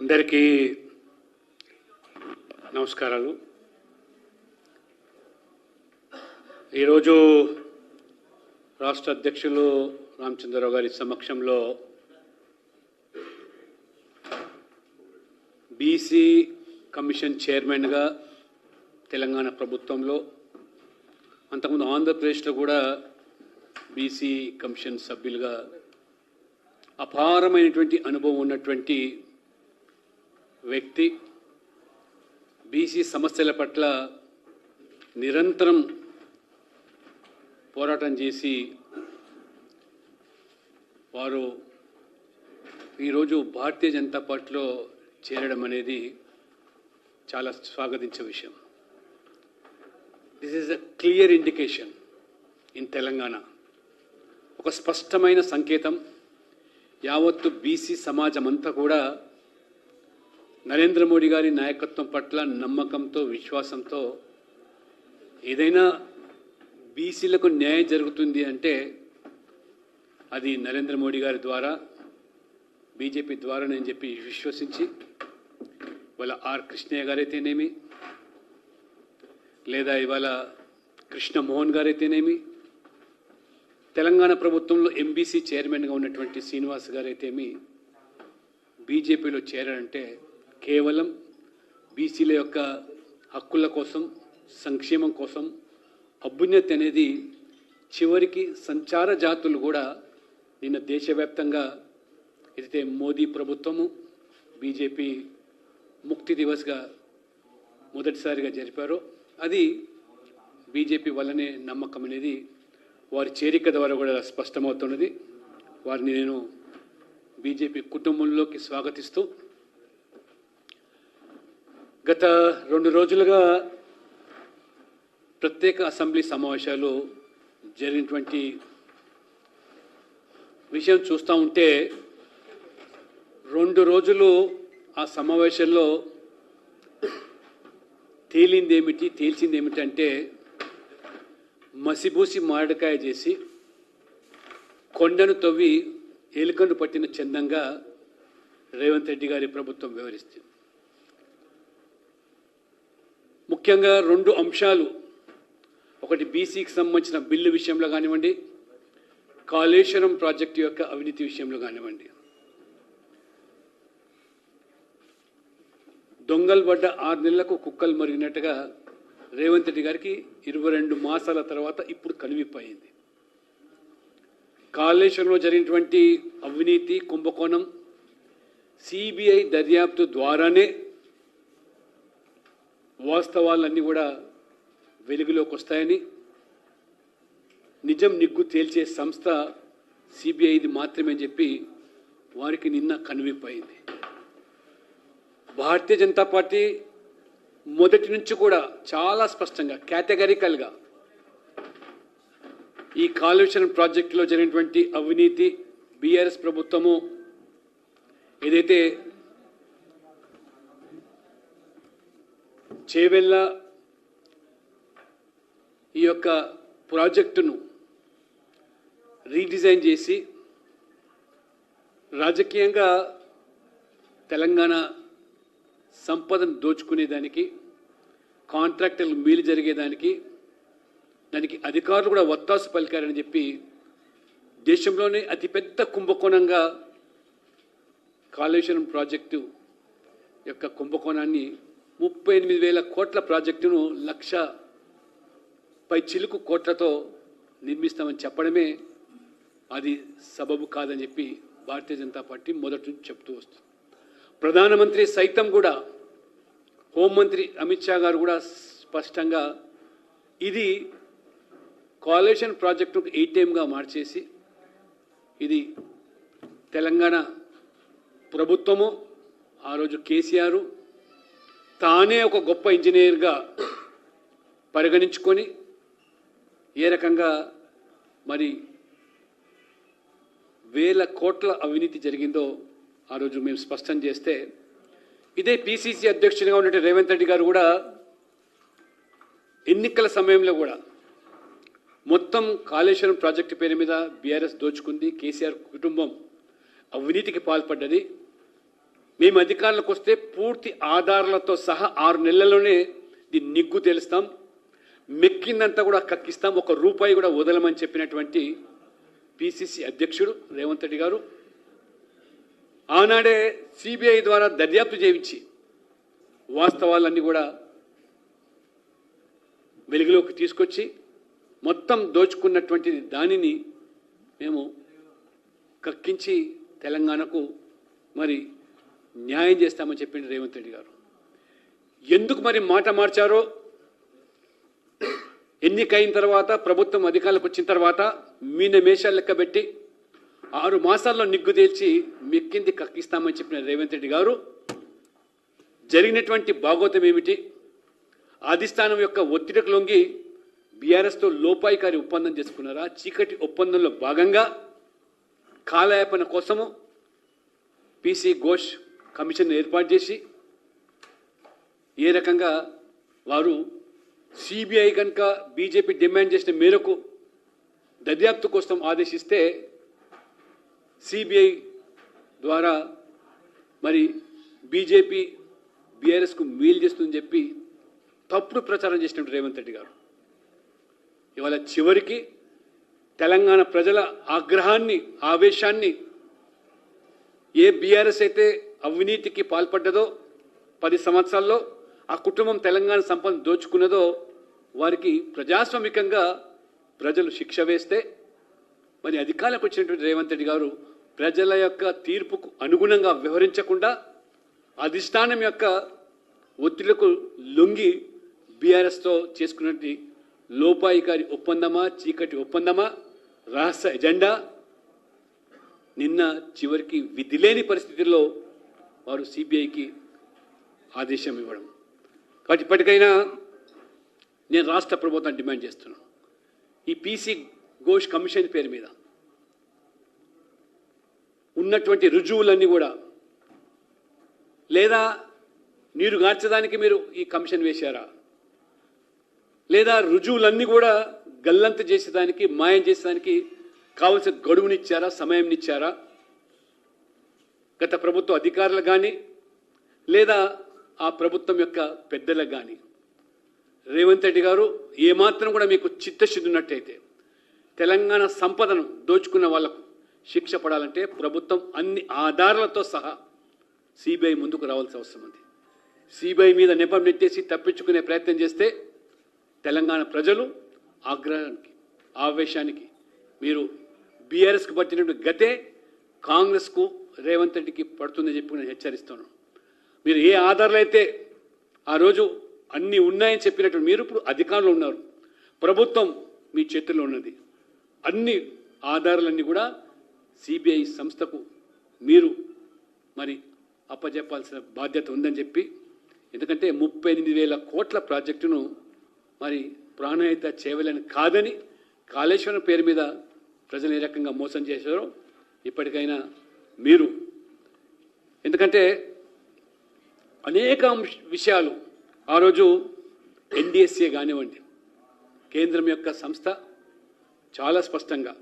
అందరికీ నమస్కారాలు. ఈరోజు రాష్ట్ర అధ్యక్షులు రామచంద్రరావు గారి సమక్షంలో బీసీ కమిషన్ చైర్మన్గా తెలంగాణ ప్రభుత్వంలో అంతకుముందు ఆంధ్రప్రదేశ్లో కూడా బీసీ కమిషన్ సభ్యులుగా అపారమైనటువంటి అనుభవం ఉన్నటువంటి వ్యక్తి బీసీ సమస్యల పట్ల నిరంతరం పోరాటం చేసి వారు ఈరోజు భారతీయ జనతా పార్టీలో చేరడం అనేది చాలా స్వాగతించే విషయం. This is a clear indication in Telangana. ఒక స్పష్టమైన సంకేతం యావత్తు బీసీ సమాజం అంతా కూడా నరేంద్ర మోడీ గారి నాయకత్వం పట్ల నమ్మకంతో విశ్వాసంతో ఏదైనా బీసీలకు న్యాయం జరుగుతుంది అంటే అది నరేంద్ర మోడీ గారి ద్వారా బీజేపీ ద్వారా నేను చెప్పి విశ్వసించి ఇవాళ ఆర్ కృష్ణయ్య గారైతేనేమి లేదా ఇవాళ కృష్ణమోహన్ గారైతేనేమి తెలంగాణ ప్రభుత్వంలో ఎంబీసీ చైర్మన్గా ఉన్నటువంటి శ్రీనివాస్ గారైతేమి బీజేపీలో చేరారంటే కేవలం బీసీల యొక్క హక్కుల కోసం సంక్షేమం కోసం అభ్యున్నతి అనేది చివరికి సంచార జాతులు కూడా నిన్న దేశవ్యాప్తంగా ఏదైతే మోదీ ప్రభుత్వము బీజేపీ ముక్తి దివస్గా మొదటిసారిగా జరిపారో అది బీజేపీ వల్లనే నమ్మకం అనేది వారి చేరిక ద్వారా కూడా స్పష్టమవుతున్నది. వారిని నేను బీజేపీ కుటుంబంలోకి స్వాగతిస్తూ గత రెండు రోజులుగా ప్రత్యేక అసెంబ్లీ సమావేశాలు జరిగినటువంటి విషయం చూస్తూ ఉంటే రెండు రోజులు ఆ సమావేశంలో తేలిందేమిటి తేల్చిందేమిటి అంటే మసిబూసి మారడకాయ చేసి కొండను తవ్వి ఎలుకను పట్టిన చందంగా రేవంత్ రెడ్డి గారి ప్రభుత్వం వివరిస్తుంది ముఖ్యంగా రెండు అంశాలు. ఒకటి బీసీకి సంబంధించిన బిల్లు విషయంలో కానివ్వండి కాళేశ్వరం ప్రాజెక్టు యొక్క అవినీతి విషయంలో కానివ్వండి. దొంగలు పడ్డ ఆరు నెలలకు కుక్కలు మరిగినట్టుగా రేవంత్ రెడ్డి గారికి ఇరవై రెండు మాసాల తర్వాత ఇప్పుడు కనువిప్పయింది. కాళేశ్వరంలో జరిగినటువంటి అవినీతి కుంభకోణం సిబిఐ దర్యాప్తు ద్వారానే వాస్తవాలన్నీ కూడా వెలుగులోకి వస్తాయని నిజం నిగ్గు తేల్చే సంస్థ సిబిఐది మాత్రమే చెప్పి వారికి నిన్న కనువిప్పయింది. భారతీయ జనతా పార్టీ మొదటి నుంచి కూడా చాలా స్పష్టంగా కేటగరికల్గా ఈ కాలుష్యం ప్రాజెక్టులో జరిగినటువంటి అవినీతి బీఆర్ఎస్ ప్రభుత్వము ఏదైతే చేవెళ్ళ ఈ యొక్క ప్రాజెక్టును రీడిజైన్ చేసి రాజకీయంగా తెలంగాణ సంపదను దోచుకునేదానికి కాంట్రాక్టర్లు మీలు జరిగేదానికి దానికి అధికారులు కూడా ఒత్తాసు పలికారని చెప్పి దేశంలోనే అతిపెద్ద కుంభకోణంగా కాళేశ్వరం ప్రాజెక్టు యొక్క కుంభకోణాన్ని ముప్పై ఎనిమిది వేల కోట్ల ప్రాజెక్టును లక్ష పై చిలుకు కోట్లతో నిర్మిస్తామని చెప్పడమే అది సబబు కాదని చెప్పి భారతీయ జనతా పార్టీ మొదటి నుంచి చెప్తూ వస్తుంది. ప్రధానమంత్రి సైతం కూడా హోంమంత్రి అమిత్ షా గారు కూడా స్పష్టంగా ఇది కాలేషన్ ప్రాజెక్టు ఏటీఎంగా మార్చేసి ఇది తెలంగాణ ప్రభుత్వము ఆ రోజు కేసీఆర్ తానే ఒక గొప్ప ఇంజనీర్గా పరిగణించుకొని ఏ రకంగా మరి వేల కోట్ల అవినీతి జరిగిందో ఆ రోజు మేము స్పష్టం చేస్తే ఇదే పిసిసి అధ్యక్షునిగా ఉన్న రేవంత్ రెడ్డి గారు కూడా ఎన్నికల సమయంలో కూడా మొత్తం కాళేశ్వరం ప్రాజెక్టు పేరు మీద బీఆర్ఎస్ దోచుకుంది కేసీఆర్ కుటుంబం అవినీతికి పాల్పడ్డది. మేము అధికారులకు వస్తే పూర్తి ఆధారాలతో సహా ఆరు నెలల్లోనే దీన్ని నిగ్గు తెలుస్తాం. మెక్కిందంతా కూడా కక్కిస్తాం. ఒక రూపాయి కూడా వదలమని చెప్పినటువంటి పిసిసి అధ్యక్షుడు రేవంత్ రెడ్డి గారు ఆనాడే సిబిఐ ద్వారా దర్యాప్తు చేయించి వాస్తవాలన్నీ కూడా వెలుగులోకి తీసుకొచ్చి మొత్తం దోచుకున్నటువంటి దానిని మేము కక్కించి తెలంగాణకు మరి న్యాయం చేస్తామని చెప్పిండు రేవంత్ రెడ్డి గారు. ఎందుకు మరి మాట మార్చారో? ఎన్నికైన తర్వాత ప్రభుత్వం అధికారులకు వచ్చిన తర్వాత మీన మేషాలు లెక్కబెట్టి ఆరు మాసాల్లో నిగ్గు తేల్చి మెక్కింది కక్కిస్తామని చెప్పిన రేవంత్ రెడ్డి గారు జరిగినటువంటి భాగోతం ఏమిటి? అధిష్టానం యొక్క ఒత్తిడికి లొంగి బీఆర్ఎస్తో లోపాయికారి ఒప్పందం చేసుకున్నారా? చీకటి ఒప్పందంలో భాగంగా కాలయాపన కోసము పీసీ ఘోష్ కమిషన్ ఏర్పాటు చేసి ఏ రకంగా వారు సిబిఐ కనుక బీజేపీ డిమాండ్ చేసిన మేరకు దర్యాప్తు కోసం ఆదేశిస్తే సిబిఐ ద్వారా మరి బీజేపీ బీఆర్ఎస్కు మేలు చేస్తుందని చెప్పి తప్పుడు ప్రచారం చేసినట్టు రేవంత్ రెడ్డి గారు. ఇవాళ చివరికి తెలంగాణ ప్రజల ఆగ్రహాన్ని ఆవేశాన్ని ఏ బీఆర్ఎస్ అయితే అవినీతికి పాల్పడ్డదో పది సంవత్సరాల్లో ఆ కుటుంబం తెలంగాణ సంపద దోచుకున్నదో వారికి ప్రజాస్వామికంగా ప్రజలు శిక్ష వేస్తే మరి అధికారులకు వచ్చినటువంటి రేవంత్ రెడ్డి గారు ప్రజల యొక్క తీర్పుకు అనుగుణంగా వ్యవహరించకుండా అధిష్టానం యొక్క ఒత్తిళ్ళకు లొంగి బీఆర్ఎస్తో చేసుకున్నటువంటి లోపాయికారి ఒప్పందమా చీకటి ఒప్పందమా రహస్య ఎజెండా నిన్న చివరికి విధిలేని పరిస్థితుల్లో వారు సిబిఐకి ఆదేశం ఇవ్వడం. కాబట్టి ఇప్పటికైనా నేను రాష్ట్ర ప్రభుత్వం డిమాండ్ చేస్తున్నాను. ఈ పీసీ ఘోష్ కమిషన్ పేరు మీద ఉన్నటువంటి రుజువులన్నీ కూడా లేదా నీరు గార్చడానికి మీరు ఈ కమిషన్ వేశారా? లేదా రుజువులన్నీ కూడా గల్లంత చేసేదానికి మాయం చేసేదానికి కావలసిన గడువునిచ్చారా సమయంనిచ్చారా? గత ప్రభుత్వ అధికారులు కానీ లేదా ఆ ప్రభుత్వం యొక్క పెద్దలకు కానీ రేవంత్ రెడ్డి గారు ఏమాత్రం కూడా మీకు చిత్తశుద్ధి ఉన్నట్టయితే తెలంగాణ సంపదను దోచుకున్న వాళ్ళకు శిక్ష పడాలంటే ప్రభుత్వం అన్ని ఆధారాలతో సహా సిబిఐ ముందుకు రావాల్సిన అవసరం ఉంది. సిబిఐ మీద నెపం నెట్టేసి తప్పించుకునే ప్రయత్నం చేస్తే తెలంగాణ ప్రజలు ఆగ్రహానికి ఆవేశానికి మీరు బీఆర్ఎస్కు పట్టినటువంటి గతే కాంగ్రెస్కు రేవంత్ రెడ్డికి పడుతుందని చెప్పి నేను హెచ్చరిస్తాను. మీరు ఏ ఆధారాలు అయితే ఆ రోజు అన్నీ ఉన్నాయని చెప్పినట్టు మీరు ఇప్పుడు అధికారంలో ఉన్నారు. ప్రభుత్వం మీ చేతుల్లో ఉన్నది. అన్ని ఆధారాలన్నీ కూడా సిబిఐ సంస్థకు మీరు మరి అప్పజెప్పాల్సిన బాధ్యత ఉందని చెప్పి ఎందుకంటే ముప్పై ఎనిమిది వేల కోట్ల ప్రాజెక్టును మరి ప్రాణాయిత చేయవలని కాదని కాళేశ్వరం పేరు మీద ప్రజలు ఏ రకంగా మోసం చేశారో ఇప్పటికైనా మీరు. ఎందుకంటే అనేక విషయాలు ఆ రోజు ఎన్డిఎస్ఏ కానివ్వండి కేంద్రం యొక్క సంస్థ చాలా స్పష్టంగా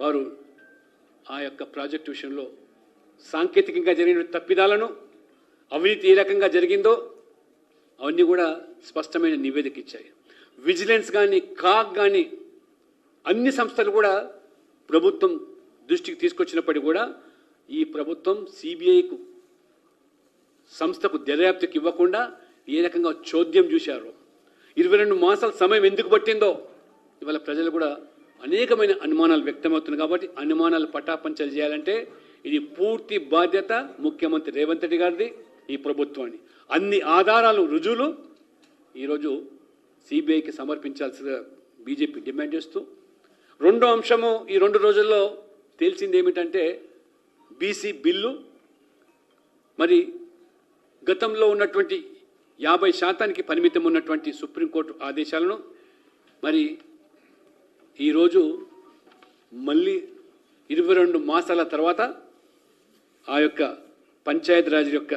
వారు ఆ యొక్క ప్రాజెక్టు విషయంలో సాంకేతికంగా జరిగిన తప్పిదాలను అవినీతి ఏ రకంగా జరిగిందో అవన్నీ కూడా స్పష్టమైన నివేదిక ఇచ్చాయి. విజిలెన్స్ కానీ కాగ్ కానీ అన్ని సంస్థలు కూడా ప్రభుత్వం దృష్టికి తీసుకొచ్చినప్పటికీ కూడా ఈ ప్రభుత్వం సిబిఐకు సంస్థకు దర్యాప్తుకి ఇవ్వకుండా ఏ రకంగా చోద్యం చూశారు ఇరవై రెండు మాసాల సమయం ఎందుకు పట్టిందో ఇవాళ ప్రజలు కూడా అనేకమైన అనుమానాలు వ్యక్తమవుతున్నాయి కాబట్టి అనుమానాలు పటాపంచలు చేయాలంటే ఇది పూర్తి బాధ్యత ముఖ్యమంత్రి రేవంత్ రెడ్డి గారిది ఈ ప్రభుత్వాన్ని. అన్ని ఆధారాలు రుజువులు ఈరోజు సిబిఐకి సమర్పించాల్సిన బీజేపీ డిమాండ్ చేస్తూ రెండో అంశము ఈ రెండు రోజుల్లో తేల్చింది ఏమిటంటే బీసీ బిల్లు మరి గతంలో ఉన్నటువంటి యాభై శాతానికి పరిమితం ఉన్నటువంటి సుప్రీంకోర్టు ఆదేశాలను మరి ఈరోజు మళ్ళీ ఇరవై రెండు మాసాల తర్వాత ఆ యొక్క పంచాయతీరాజ్ యొక్క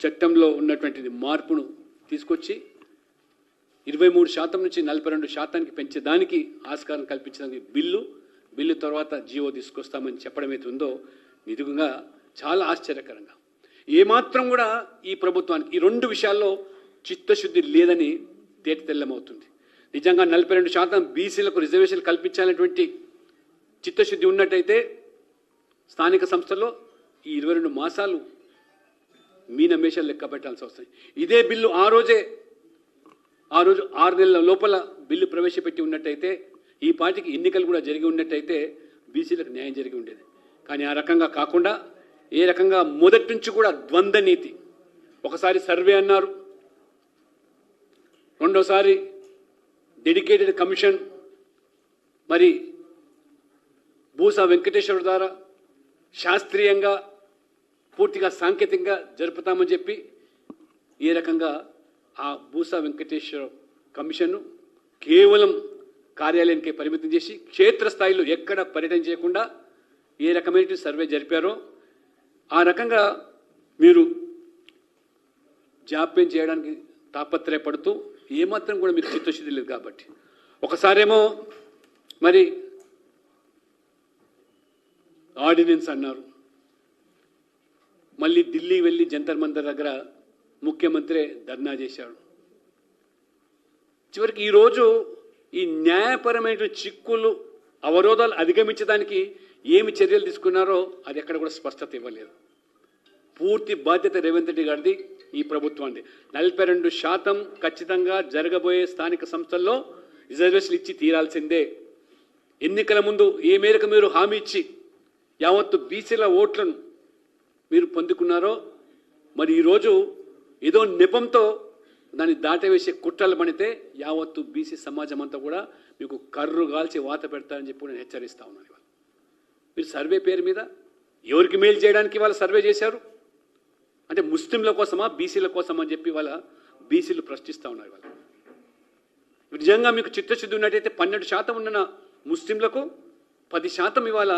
చట్టంలో ఉన్నటువంటి మార్పును తీసుకొచ్చి ఇరవై మూడు శాతం నుంచి నలభై రెండు శాతానికి పెంచేదానికి ఆస్కారం కల్పించడానికి బిల్లు బిల్లు తర్వాత జీవో తీసుకొస్తామని చెప్పడం అయితే ఉందో నిజంగా చాలా ఆశ్చర్యకరంగా. ఏమాత్రం కూడా ఈ ప్రభుత్వానికి ఈ రెండు విషయాల్లో చిత్తశుద్ధి లేదని తేటి తెల్లమవుతుంది నిజంగా నలభై రెండు శాతం బీసీలకు రిజర్వేషన్ కల్పించాలనేటువంటి చిత్తశుద్ధి ఉన్నట్టయితే స్థానిక సంస్థల్లో ఈ ఇరవై రెండు మాసాలు మీనమేషాలు లెక్క పెట్టాల్సి వస్తాయి. ఇదే బిల్లు ఆ రోజే ఆ రోజు ఆరు నెలల లోపల బిల్లు ప్రవేశపెట్టి ఉన్నట్టయితే ఈ పార్టీకి ఎన్నికలు కూడా జరిగి ఉన్నట్టయితే బీసీలకు న్యాయం జరిగి ఉండేది. కానీ ఆ రకంగా కాకుండా ఏ రకంగా మొదటి నుంచి కూడా ద్వంద్వ నీతి ఒకసారి సర్వే అన్నారు. రెండోసారి డెడికేటెడ్ కమిషన్ మరి భూసా వెంకటేశ్వర ద్వారా శాస్త్రీయంగా పూర్తిగా సాంకేతికంగా జరుపుతామని చెప్పి ఏ రకంగా ఆ భూసా వెంకటేశ్వర కమిషన్ను కేవలం కార్యాలయానికి పరిమితం చేసి క్షేత్రస్థాయిలో ఎక్కడ పర్యటన చేయకుండా ఏ రకమైన సర్వే జరిపారో ఆ రకంగా మీరు జాప్యం చేయడానికి తాపత్రయపడుతూ ఏమాత్రం కూడా మీకు చిత్తశుద్ధి లేదు కాబట్టి. ఒకసారేమో మరి ఆర్డినెన్స్ అన్నారు. మళ్ళీ ఢిల్లీ వెళ్ళి జంతర్ మంతర్ దగ్గర ముఖ్యమంత్రి ధర్నా చేశాడు. చివరికి ఈరోజు ఈ న్యాయపరమైన చిక్కులు అవరోధాలు అధిగమించడానికి ఏమి చర్యలు తీసుకున్నారో అది ఎక్కడ కూడా స్పష్టత ఇవ్వలేదు. పూర్తి బాధ్యత రేవంత్ రెడ్డి గారిది ఈ ప్రభుత్వాన్ని నలభై రెండు శాతం ఖచ్చితంగా జరగబోయే స్థానిక సంస్థల్లో రిజర్వేషన్ ఇచ్చి తీరాల్సిందే. ఎన్నికల ముందు ఏ మేరకు మీరు హామీ ఇచ్చి యావత్తు బీసీల ఓట్లను మీరు పొందుకున్నారో మరి ఈరోజు ఏదో నెపంతో దాన్ని దాటవేసే కుట్రలు పడితే యావత్తు బీసీ సమాజం అంతా కూడా మీకు కర్రు కాల్చి వాత పెడతారని చెప్పి నేను హెచ్చరిస్తా ఉన్నాను మీరు సర్వే పేరు మీద ఎవరికి మేలు చేయడానికి వాళ్ళు సర్వే చేశారు? అంటే ముస్లింల కోసమా బీసీల కోసమా అని చెప్పి ఇవాళ బీసీలు ప్రశ్నిస్తూ ఉన్నారు వాళ్ళు నిజంగా మీకు చిత్తశుద్ధి ఉన్నట్టయితే పన్నెండు శాతం ఉన్న ముస్లింలకు పది శాతం ఇవాళ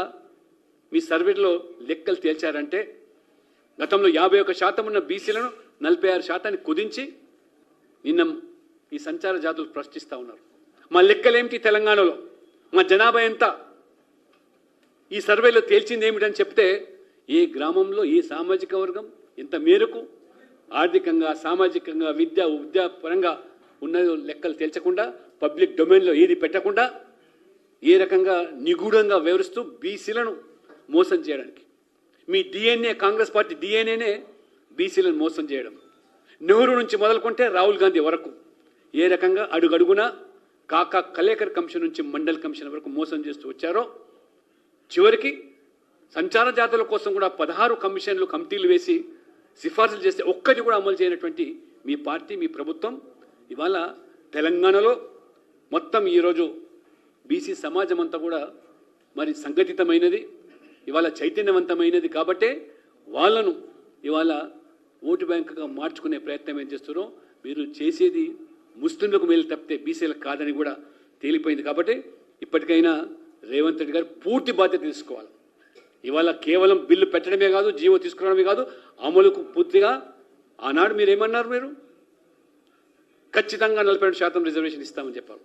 మీ సర్వేలో లెక్కలు తేల్చారంటే గతంలో యాభై ఒక శాతం ఉన్న బీసీలను నలభై ఆరు శాతాన్ని కుదించి నిన్న ఈ సంచార జాతులు ప్రశ్నిస్తూ ఉన్నారు. మా లెక్కలేమిటి తెలంగాణలో? మా జనాభా ఎంత? ఈ సర్వేలో తేల్చింది ఏమిటని చెప్తే ఏ గ్రామంలో ఏ సామాజిక వర్గం ఇంత మేరకు ఆర్థికంగా సామాజికంగా విద్య ఉద్యాపరంగా ఉన్న లెక్కలు తేల్చకుండా పబ్లిక్ డొమైన్లో ఏది పెట్టకుండా ఏ రకంగా నిగూఢంగా వివరిస్తూ బీసీలను మోసం చేయడానికి. మీ డిఎన్ఏ కాంగ్రెస్ పార్టీ డిఎన్ఏనే బీసీలను మోసం చేయడం. నెహ్రూ నుంచి మొదలుకుంటే రాహుల్ గాంధీ వరకు ఏ రకంగా అడుగడుగునా కాకా కలేకర్ కమిషన్ నుంచి మండల్ కమిషన్ వరకు మోసం చేస్తూ వచ్చారో చివరికి సంచార జాతుల కోసం కూడా పదహారు కమిషన్లు కమిటీలు వేసి సిఫార్సులు చేస్తే ఒక్కటి కూడా అమలు చేయనటువంటి మీ పార్టీ మీ ప్రభుత్వం. ఇవాళ తెలంగాణలో మొత్తం ఈరోజు బీసీ సమాజం అంతా కూడా మరి సంఘటితమైనది. ఇవాళ చైతన్యవంతమైనది కాబట్టే వాళ్ళను ఇవాళ ఓటు బ్యాంకుగా మార్చుకునే ప్రయత్నం ఏం చేస్తున్నారో మీరు చేసేది ముస్లింలకు మేలు తప్పితే బీసీలకు కాదని కూడా తేలిపోయింది కాబట్టి ఇప్పటికైనా రేవంత్ రెడ్డి గారు పూర్తి బాధ్యత తీసుకోవాలి. ఇవాళ కేవలం బిల్లు పెట్టడమే కాదు జీవో తీసుకురావడమే కాదు అమలుకు పూర్తిగా ఆనాడు మీరు ఏమన్నారు మీరు? ఖచ్చితంగా నలభై రెండు శాతం రిజర్వేషన్ ఇస్తామని చెప్పారు.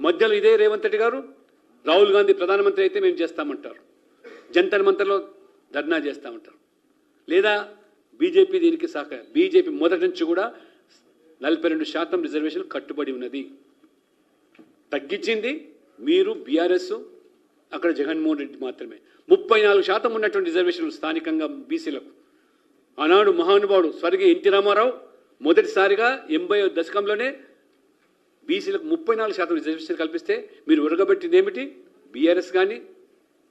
మధ్యలో ఇదే రేవంత్ రెడ్డి గారు రాహుల్ గాంధీ ప్రధానమంత్రి అయితే మేము చేస్తామంటారు. జంతర్ మంతర్లో ధర్నా చేస్తామంటారు. లేదా బీజేపీ దీనికి సహకారం. బీజేపీ మొదటి నుంచి కూడా నలభై రెండు శాతం రిజర్వేషన్ కట్టుబడి ఉన్నది. తగ్గించింది మీరు బీఆర్ఎస్ అక్కడ జగన్మోహన్ రెడ్డి మాత్రమే. ముప్పై నాలుగు శాతం ఉన్నటువంటి రిజర్వేషన్లు స్థానికంగా బీసీలకు. ఆనాడు మహానుభావుడు స్వర్గీయ ఎన్టీ రామారావు మొదటిసారిగా ఎనభై దశకంలోనే బీసీలకు ముప్పై నాలుగు శాతం రిజర్వేషన్ కల్పిస్తే మీరు ఉరగబెట్టింది ఏమిటి? బీఆర్ఎస్ కానీ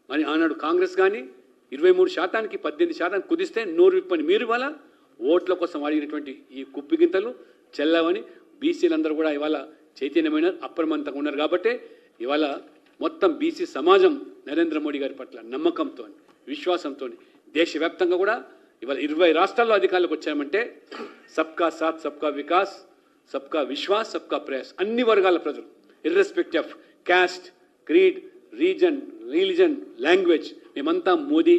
మరి ఆనాడు కాంగ్రెస్ కానీ ఇరవై మూడు శాతానికి పద్దెనిమిది శాతానికి కుదిస్తే నోరు విప్పని మీరు ఇవాళ ఓట్ల కోసం అడిగినటువంటి ఈ కుప్పిగింతలు చెల్లవని బీసీలందరూ కూడా ఇవాళ చైతన్యమైన అప్రమంతంగా ఉన్నారు కాబట్టి ఇవాళ మొత్తం బీసీ సమాజం నరేంద్ర మోడీ గారి పట్ల నమ్మకంతో విశ్వాసంతో దేశవ్యాప్తంగా కూడా ఇవాళ ఇరవై రాష్ట్రాల్లో అధికారులకు వచ్చామంటే సబ్కా సాత్ సబ్కా వికాస్ సబ్కా విశ్వాస్ సబ్కా ప్రయాస్ అన్ని వర్గాల ప్రజలు irrespective of caste creed region religion language మేమంతా మోదీ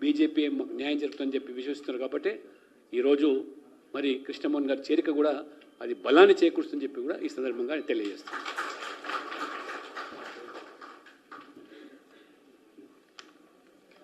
బీజేపీ న్యాయం జరుగుతుందని చెప్పి విశ్వసిస్తున్నారు కాబట్టి ఈరోజు మరి కృష్ణమోహన్ గారి చేరిక కూడా అది బలాన్ని చేకూరుస్తుందని చెప్పి కూడా ఈ సందర్భంగా తెలియజేస్తాను